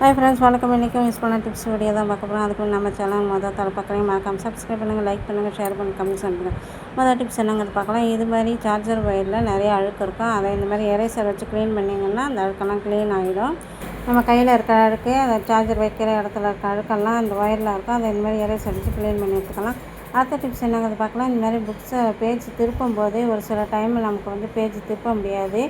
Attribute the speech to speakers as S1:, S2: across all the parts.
S1: Hi friends வணக்கம். இன்றைக்கும் use பண்ண டிப்ஸ் வீடியோ தான் பார்க்க போகிறோம் அதுக்கு நம்ம சேனல் மொதல் தலை பக்கம் மறக்காம சப்ஸ்கிரைப் பண்ணுங்கள் லைக் பண்ணுங்கள் ஷேர் பண்ணுங்கள் கமெண்ட்ஸ் பண்ணுங்கள் மொதல் டிப்ஸ் என்னங்கிறது பார்க்கலாம். இது மாதிரி சார்ஜர் ஒயரில் நிறைய அழுக்கு இருக்கும். அதை இந்த மாதிரி எரேசர் வச்சு க்ளீன் பண்ணிங்கன்னா அந்த அழுக்கெல்லாம் க்ளீன் ஆகிடும் நம்ம கையில் இருக்கிற அழுக்கு அந்த சார்ஜர் வைக்கிற இடத்துல இருக்க அழுக்கெல்லாம் அந்த ஒயரில் இருக்கும். அதை இந்த மாதிரி எரேசர் வச்சு க்ளீன் பண்ணி எடுத்துக்கலாம் அடுத்த டிப்ஸ் என்னங்கிறது பார்க்கலாம். இந்த மாதிரி புக்ஸை பேஜ் திருப்பும் போது ஒரு சில டைமில் நமக்கு வந்து பேஜ் திருப்ப முடியாது.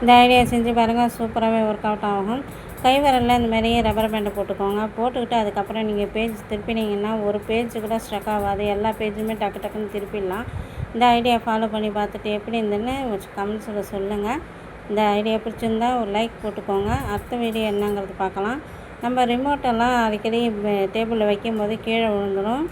S1: இந்த ஐடியா செஞ்சு பாருங்கள் சூப்பராகவே ஒர்க் அவுட் ஆகும். கை விரலில் இந்த மாதிரி ரப்பர் பேண்டை போட்டுக்கோங்க. போட்டுக்கிட்டு அதுக்கப்புறம் நீங்கள் பேஜ் திருப்பினீங்கன்னா ஒரு பேஜ் கூட ஸ்ட்ரக் ஆகாது. எல்லா பேஜுமே டக்கு டக்குன்னு திருப்பிடலாம். இந்த ஐடியா ஃபாலோ பண்ணி பார்த்துட்டு எப்படி இருந்துன்னு கமெண்ட்ஸில் சொல்லுங்கள் இந்த ஐடியா பிடிச்சிருந்தா ஒரு லைக் போட்டுக்கோங்க. அடுத்த வீடியோ என்னங்கிறது பார்க்கலாம். நம்ம ரிமோட்டெல்லாம் அடிக்கடி டேபிளில் வைக்கும்போது கீழே விழுந்துடும்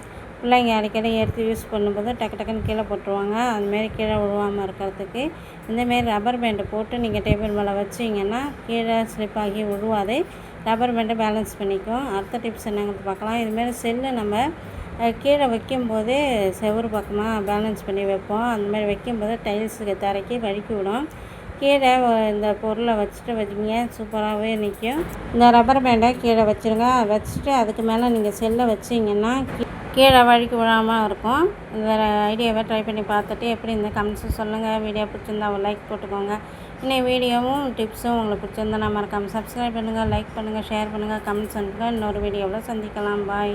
S1: பிள்ளைங்க அடிக்கடி எடுத்து யூஸ் பண்ணும்போது டக்கு டக்குன்னு கீழே போட்டுருவாங்க. அதுமாரி கீழே விழுவாமல் இருக்கிறதுக்கு. இந்தமாரி ரப்பர் பேண்டு போட்டு நீங்கள் டேபிள் மேலே வச்சிங்கன்னா கீழே ஸ்லிப் ஆகி விழுவாது ரப்பர் பேண்டை பேலன்ஸ் பண்ணிக்கும் அடுத்த டிப்ஸ் என்னங்கிறது பார்க்கலாம். இதுமாரி செல்லு நம்ம கீழே வைக்கும்போதே செவ்வறு பக்கமாக பேலன்ஸ் பண்ணி வைப்போம். அந்தமாரி வைக்கும்போது டைல்ஸுக்கு தரைக்கி வழுக்கி விடும். கீழே இந்த பொருளை வச்சுட்டு வச்சிங்க சூப்பராகவே நிற்கும். இந்த ரப்பர் பேண்டை கீழே வச்சுருங்க. வச்சுட்டு அதுக்கு மேலே நீங்கள் செல்லை வச்சிங்கன்னா கீ- கீழே வழிக்கு விழாமல் இருக்கும். இந்த ஐடியாவை ட்ரை பண்ணி பார்த்துட்டு எப்படி இந்த கமெண்ட்ஸும் சொல்லுங்கள் வீடியோ பிடிச்சிருந்தா ஒரு லைக் போட்டுக்கோங்க. இன்னும் வீடியோவும் டிப்ஸும் உங்களுக்கு பிடிச்சிருந்தா நான் மறக்காமல் சப்ஸ்கிரைப் பண்ணுங்கள் லைக் பண்ணுங்கள் ஷேர் பண்ணுங்கள் கமெண்ட்ஸ் பண்ணுங்கள் இன்னொரு வீடியோவில் சந்திக்கலாம். பாய்